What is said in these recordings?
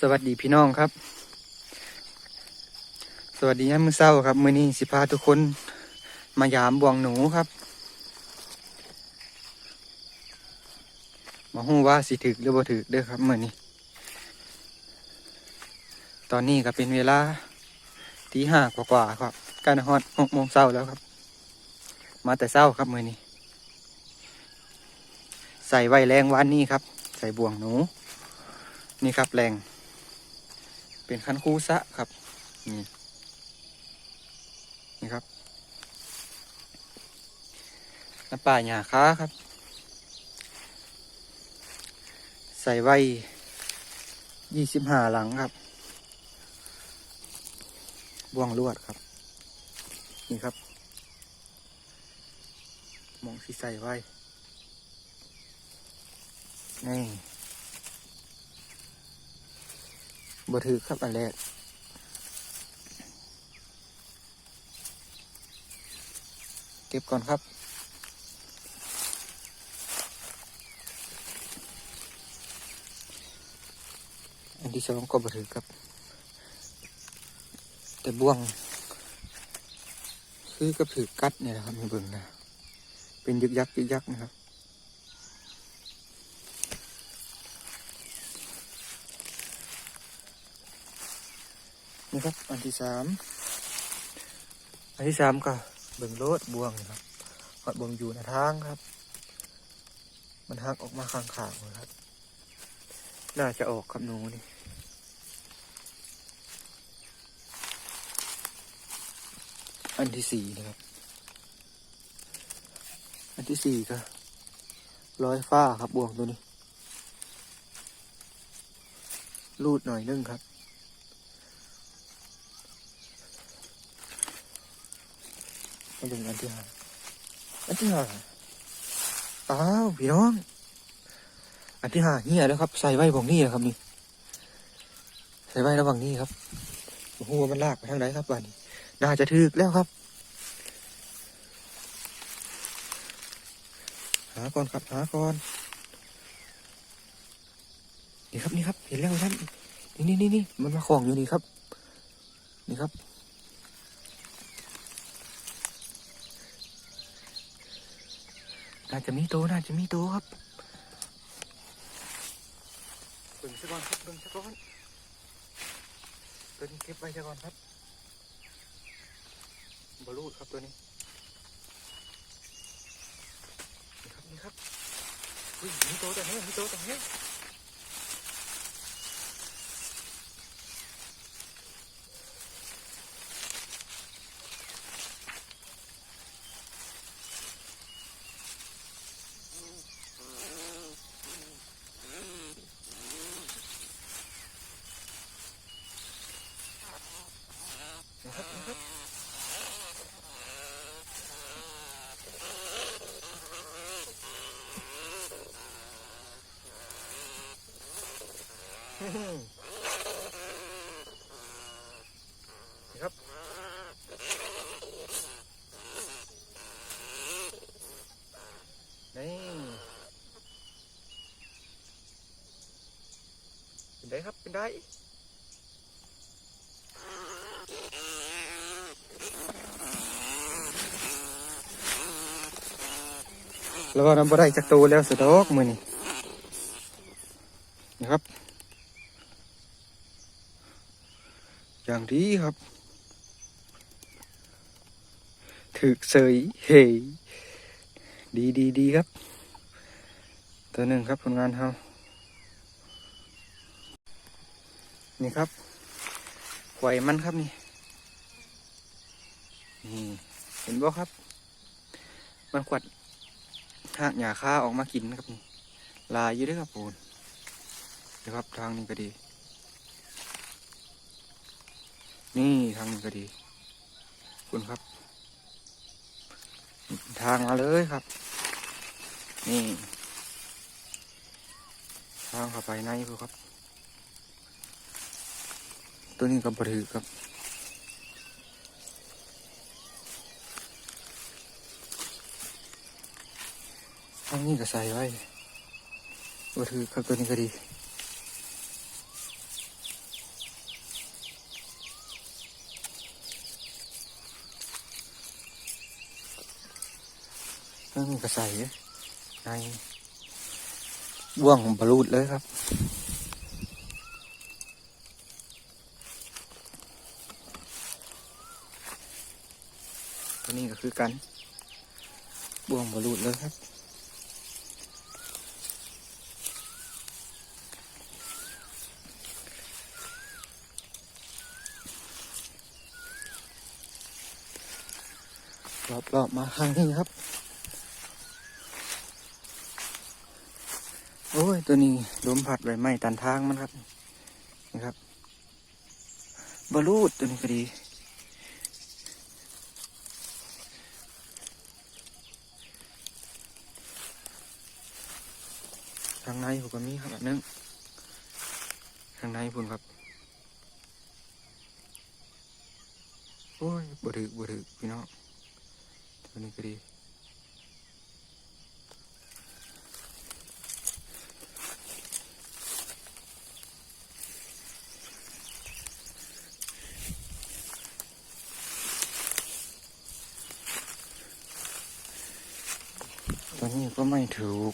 สวัสดีพี่น้องครับ สวัสดียามือเช้าครับ มือนี้สิพาทุกคน มายามบ่วงหนูครับ มาฮู้ว่าสิถึกหรือบ่ถึกเด้อครับมือนี้ ตอนนี้ก็เป็นเวลาตีห้ากว่าๆครับใกล้ฮอดหกโมงเช้าแล้วครับ มาแต่เช้าครับมือนี้ ใส่ไว้แรงวันนี้ครับ ใส่บ่วงหนู นี่ครับแรง เป็นคันคูซะครับ นี่ นี่ครับน้ำป่าหญ้าค้าครับ ใส่ไว้ยี่สิบห้าหลังครับ บ่วงลวดครับ นี่ครับ มองที่ใส่ไว้ นี่ บ่ถือครับอันแรกเก็บก่อนครับ อันที่สองก็บ่ถือครับ แต่บ่วง คือก็ถือกัดเนี่ยครับมีเบิ่งนะ เป็นยึกยักยึกยักนะครับ นี่ครับ อันที่สามอันที่สามก็เบิ่งโลดบ่วงนะครับหอดบ่วงอยู่ในทางครับ มันหักออกมาข้างๆเลยครับ น่าจะออกครับหนูนี่อันที่สี่นะครับ อันที่สี่ก็ร้อยฟ้าครับบ่วงตัวนี้ รูดหน่อยนึงครับ มาถึงอันที่ห้าอันที่ห้าอ้าวพี่น้อง อันที่ห้าเหี้ยแล้วครับ ใส่ไว้บองนี่นะครับนี่ ใส่ไว้ระหว่างนี้ครับโอ้โหมันลากไปทางไหนครับบ้านนี้ น่าจะถึกแล้วครับ หาก่อนครับหาก่อน นี่ครับนี่ครับ เห็นแล้วท่านนี่นี่นี่นี่มันมาของอยู่นี่ครับ นี่ครับ น่าจะมีตัวน่าจะมีตัวครับเบิ่งซะก่อนครับเบิ่งซะก่อนตัวนี้เก็บไว้ซะก่อนครับบอลูดครับตัวนี้นี่ครับนี่ครับอุ้ยมีตัวแต่เนี้มีตัวแต่เนี้ยะครับนะครับอื้อหือนี่ ครับ นี่เป็นได้ครับ เป็นได้แล้วก็นำบ่ได้จากตัวแล้วสุดดอกมือนี่นะครับ อย่าง ดีครับ ถึกเสยเฮดีดีดีครับ ตัวหนึ่งครับผลงานเรานี่ครับไหวมันครับนี่ นี่ เห็นบ่ครับ มันขวัดหากหญ้าค้าออกมากินนะครับนี่ ลายอยู่ด้วยครับปูนนะครับทางนี้ก็ดี นี่ทางนี้ก็ดี คุณครับ ทางมาเลยครับ นี่ ทางเข้าไปในพวกครับ ตัวนี้ก็บถือครับทางนี้ก็ใส่ไว้ก็ถือครับตัวนี้ก็ดี ไม่กระใสในบ่วงบลุดเลยครับตัวนี้ก็คือกันบ่วงบลุดเลยครับรอบๆมาทางนี้ครับ โอ้ย ตัวนี้ล้มพัดใบไม้ตันทางมันครับ นี่ครับบอลูดตัวนี้ก็ดี ทางในผมก็มีครับอันนึงทางในพุ่นครับ โอ้ยบ่ถึกบ่ถึกพี่น้องตัวนี้ก็ดี ตัวนี้ก็ไม่ถูก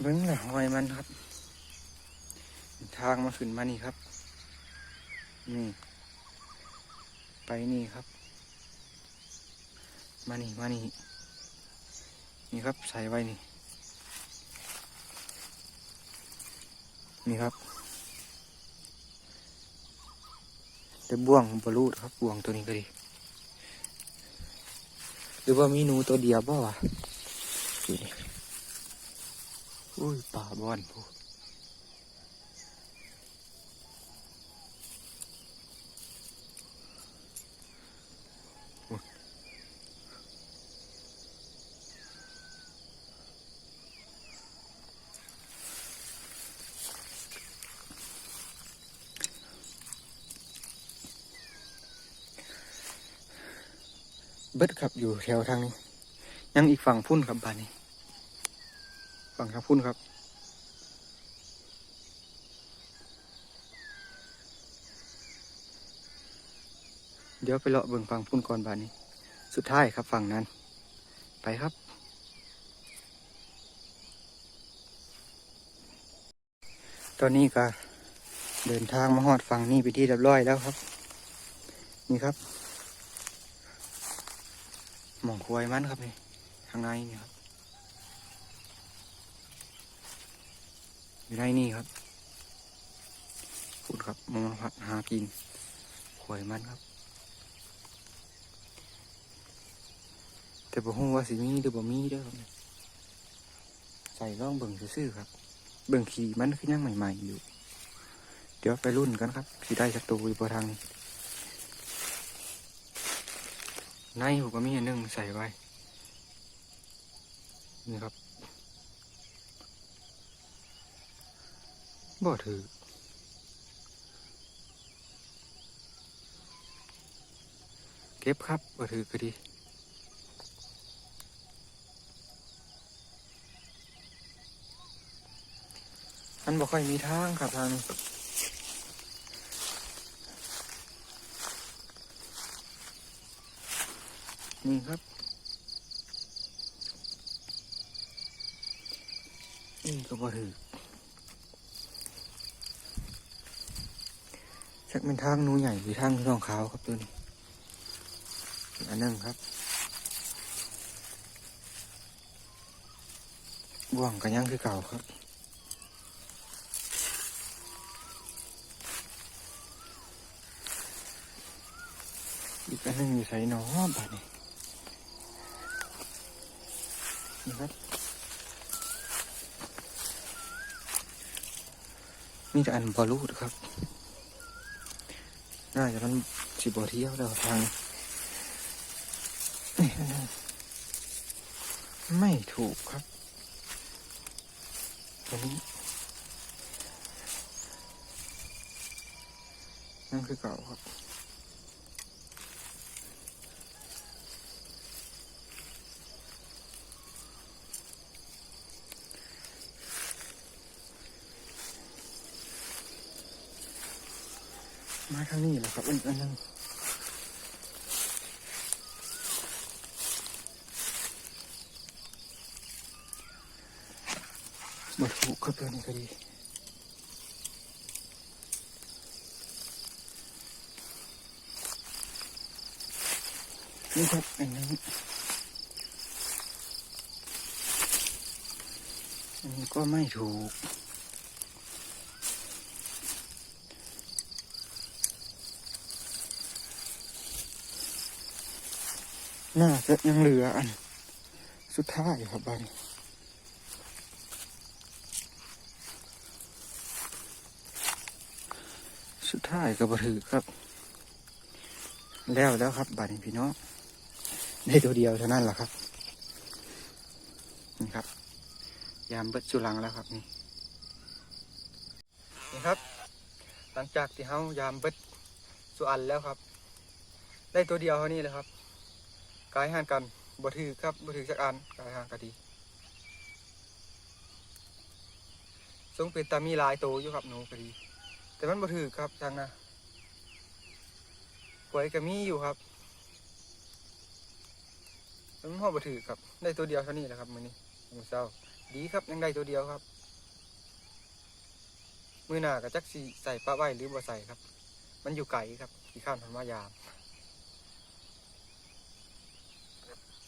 เบิ้งแหละหอยมันครับ ทางมาขึ้นมานี่ครับ นี่ ไปนี่ครับ มานี่ มานี่ นี่ครับ ใส่ไว้นี่ นี่ครับ แต่บ่วงบรูดครับบ่วงตัวนี้ก็ดี หรือว่ามีหนูตัวเดียวบ่วะดูนี่อุ้ยป่าบอนพู เบิดครับอยู่แถวทางนี้ ยังอีกฝั่งพุ่นครับบ้านนี้ฝั่งทางพุ่นครับ เดี๋ยวไปเลาะเบิ่งฝั่งพุ่นก่อนบ้านนี้ สุดท้ายครับฝั่งนั้น ไปครับตอนนี้ก็เดินทางมาฮอดฝั่งนี้ไปที่เรียบร้อยแล้วครับ นี่ครับ หมองควายมันครับนี่ข้างในนี่ครับอยู่ในนี่ครับพูดครับมองผัดหากินควายมันครับ แต่บ่ฮู้ว่าสิมีหรือบ่มีเด้อครับใส่ร่องเบิ่งซื่อครับเบิ่งขี่มันคือยังใหม่ ๆ อยู่ เดี๋ยวไปรุ่นกันครับสิได้สักตัวอยู่บ่ทางนี้ ในผมก็มีอันหนึงใส่ไว้ นี่ครับ บ่ถือเก็บครับบ่ถือก็ดีมันบ่ค่อยมีทางครับทางนี้ นี่ครับนี่ก็บ่ถือชักเป็นทางนูใหญ่หรือทางรองขาวครับตัวนี้อันนึงครับบ่วงกันยังคือเก่าครับอีกอันนึงอยู่ใส่หนอบ้าน นี้นี่ครับ มีแต่อันบอลูดครับ น่าจะมันสิบอเที่ยวแล้วทางไม่ถูกครับตัวนี้นั่นคือเก่าครับ มาทางนี้แหละครับอันอันนึงบดถูกครับตัวนี้ก็ดีนี่ครับอันนี้อันนี้ก็ไม่ถูก น่าจะยังเหลืออัน สุดท้ายครับบ้านนี้สุดท้ายก็บถือครับ แล้วแล้วครับบ้านนี้พี่น้องได้ตัวเดียวเท่านั้นแหละครับนี่ครับ ยามเบิดสุรังแล้วครับนี่นี่ครับ หลังจากที่เฮายามเบิดสุอันแล้วครับ ได้ตัวเดียวเท่านี้เลยครับ กายห่างกันบ่ถือครับบ่ถือจักอันกายห่างกันดีทรงเป็นตามีหลายโตวอยู่ครับหนูก็ดี แต่มันบ่ถือครับจังนะกวยก็มีอยู่ครับแต่มันพอบ่ถือครับ ได้ตัวเดียวเท่านี้แหละครับมื้อนี้มื้อเช้า ดีครับยังได้ตัวเดียวครับ มื้อหน้าก็จักสิใส่ปลาไว้หรือบ่ใส่ครับ มันอยู่ไกลครับที่ข้านพันมายาม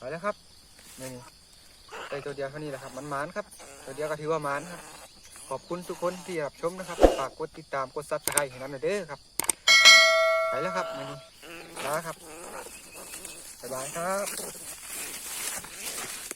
ไปแล้วครับนี่ไปตัวเดียวเท่านี้แหละครับมันมานครับ ตัวเดียวก็ถือว่ามานครับขอบคุณทุกคนที่รับชมนะครับฝากกดติดตามกดซับสไครต์ให้น้ำหน่อยเด้อครับไปแล้วครับนี่นี่ลาครับบ๊ายบายครับ